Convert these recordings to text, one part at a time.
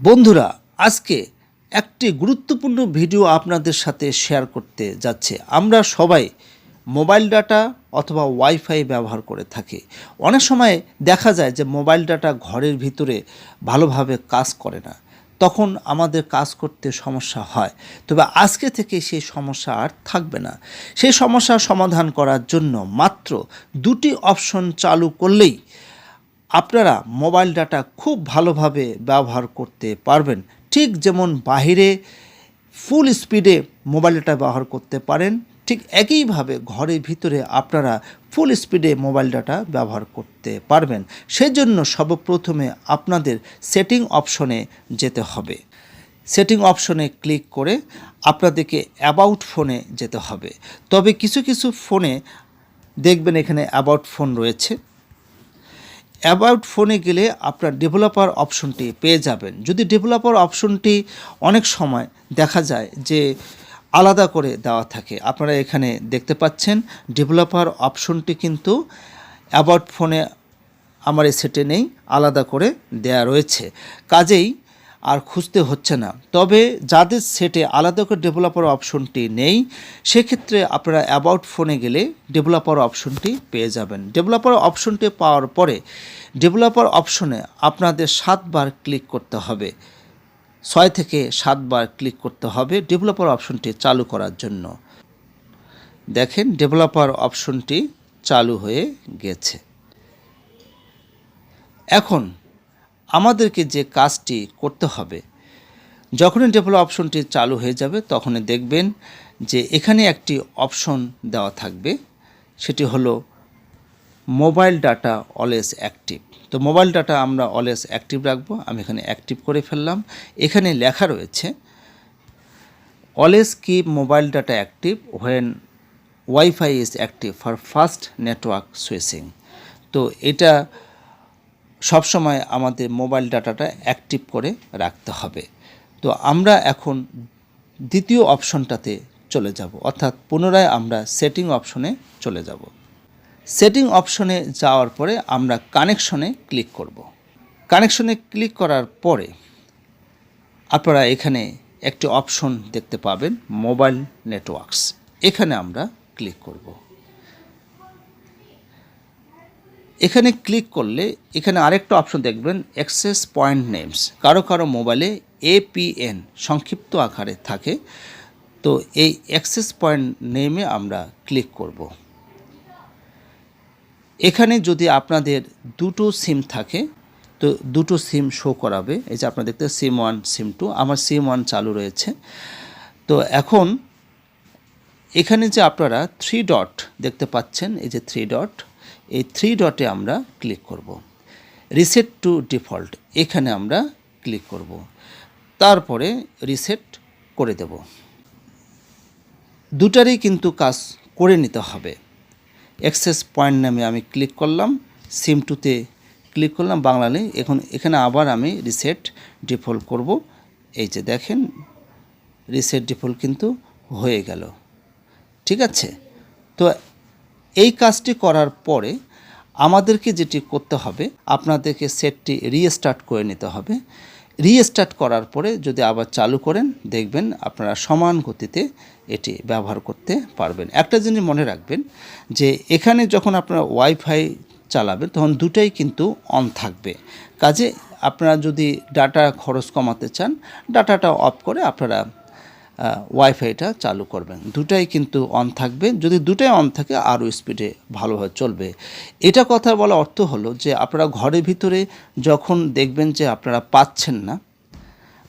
বন্ধুরা, আজকে একটি গুরুত্বপূর্ণ ভিডিও আপনাদের সাথে শেয়ার করতে যাচ্ছে। আমরা সবাই মোবাইল ডাটা অথবা ওয়াইফাই ব্যবহার করে থাকি। অনেক সময় দেখা যায় যে মোবাইল ডাটা ঘরের ভিতরে ভালোভাবে কাজ করে না। তখন আমাদের কাজ করতে সমস্যা হয়। তবে আজকে থেকে সেই সমস্যা আর থাকবে না। সেই সমস্যার সমাধান করার জন্য মাত্র দুটি অপশন চালু করলেই আপনারা মোবাইল ডাটা খুব ভালোভাবে ব্যবহার করতে পারবেন। ঠিক যেমন বাহিরে ফুল স্পিডে মোবাইল ডাটা ব্যবহার করতে পারেন, ঠিক একইভাবে ঘরের ভিতরে আপনারা ফুল স্পিডে মোবাইল ডাটা ব্যবহার করতে পারবেন। সেজন্য সর্বপ্রথমে আপনাদের সেটিং অপশনে যেতে হবে। সেটিং অপশনে ক্লিক করে আপনাদেরকে অ্যাবাউট ফোনে যেতে হবে। তবে কিছু কিছু ফোনে দেখবেন এখানে অ্যাবাউট ফোন রয়েছে। অ্যাবাউট ফোনে গেলে আপনার ডেভেলপার অপশনটি পেয়ে যাবেন। যদি ডেভেলপার অপশনটি অনেক সময় দেখা যায় যে আলাদা করে দেওয়া থাকে, আপনারা এখানে দেখতে পাচ্ছেন ডেভেলপার অপশনটি কিন্তু অ্যাবাউট ফোনে আমার এই সেটে নেই, আলাদা করে দেয়া রয়েছে। কাজেই আর খুঁজতে হচ্ছে না। তবে যাদের সেটে আলাদা করে ডেভেলপার অপশনটি নেই, সেক্ষেত্রে আপনারা অ্যাবাউট ফোনে গেলে ডেভেলপার অপশনটি পেয়ে যাবেন। ডেভেলপার অপশনটি পাওয়ার পরে ডেভেলপার অপশনে আপনাদের সাতবার ক্লিক করতে হবে। ছয় থেকে সাতবার ক্লিক করতে হবে ডেভেলপার অপশনটি চালু করার জন্য। দেখেন ডেভেলপার অপশনটি চালু হয়ে গেছে। এখন আমাদেরকে যে কাজটি করতে হবে, যখনই ডেভেলপ অপশনটি চালু হয়ে যাবে, তখনই দেখবেন যে এখানে একটি অপশন দেওয়া থাকবে, সেটি হলো মোবাইল ডাটা অলওয়েজ অ্যাক্টিভ। তো মোবাইল ডাটা আমরা অলওয়েজ অ্যাক্টিভ রাখব, আমি এখানে অ্যাক্টিভ করে ফেললাম। এখানে লেখা রয়েছে always keep mobile data active when wifi is active for fast network switching তো এটা সবসময় আমাদের মোবাইল ডাটাটা অ্যাক্টিভ করে রাখতে হবে। তো আমরা এখন দ্বিতীয় অপশনটাতে চলে যাব। অর্থাৎ পুনরায় আমরা সেটিং অপশনে চলে যাব। সেটিং অপশনে যাওয়ার পরে আমরা কানেকশনে ক্লিক করব। কানেকশনে ক্লিক করার পরে আপনারা এখানে একটি অপশন দেখতে পাবেন, মোবাইল নেটওয়ার্কস। এখানে আমরা ক্লিক করব। এখানে ক্লিক করলে এখানে আরেকটা অপশন দেখবেন অ্যাক্সেস পয়েন্ট নেমস কারও কারও মোবাইলে এপিএন সংক্ষিপ্ত আকারে থাকে। তো এই অ্যাক্সেস পয়েন্ট নেমে আমরা ক্লিক করব। এখানে যদি আপনাদের দুটো সিম থাকে, তো দুটো সিম শো করাবে। এই যে আপনারা দেখতে সিম ওয়ান সিম টু আমার সিম ওয়ান চালু রয়েছে। তো এখন এখানে যে আপনারা থ্রি ডট দেখতে পাচ্ছেন, এই যে থ্রি ডট এই থ্রি ডটে আমরা ক্লিক করব। রিসেট টু ডিফল্ট এখানে আমরা ক্লিক করব। তারপরে রিসেট করে দেব। দুটারই কিন্তু কাজ করে নিতে হবে। অ্যাক্সেস পয়েন্ট নামে আমি ক্লিক করলাম সিম টুতে ক্লিক করলাম বাংলালে এখন এখানে আবার আমি রিসেট ডিফল্ট করব। এই যে দেখেন রিসেট ডিফল্ট কিন্তু হয়ে গেল। ঠিক আছে? তো এই কাজটি করার পরে আমাদেরকে যেটি করতে হবে, আপনাদেরকে সেটটি রিস্টার্ট করে নিতে হবে। রিস্টার্ট করার পরে যদি আবার চালু করেন, দেখবেন আপনারা সমান গতিতে এটি ব্যবহার করতে পারবেন। একটা জিনিস মনে রাখবেন যে এখানে যখন আপনারা ওয়াইফাই চালাবেন, তখন দুটাই কিন্তু অন থাকবে। কাজে আপনারা যদি ডাটা খরচ কমাতে চান, ডাটাটা অফ করে আপনারা ওয়াইফাইটা চালু করবেন। দুটাই কিন্তু অন থাকবে। যদি দুটাই অন থাকে, আরও স্পিডে ভালোভাবে চলবে। এটা কথা বলা অর্থ হলো যে, আপনারা ঘরের ভিতরে যখন দেখবেন যে, আপনারা পাচ্ছেন না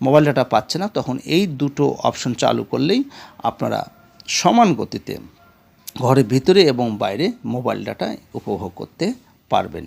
মোবাইল ডাটা পাচ্ছে না, তখন এই দুটো অপশন চালু করলেই আপনারা সমান গতিতে ঘরের ভিতরে এবং বাইরে মোবাইল ডাটা উপভোগ করতে পারবেন।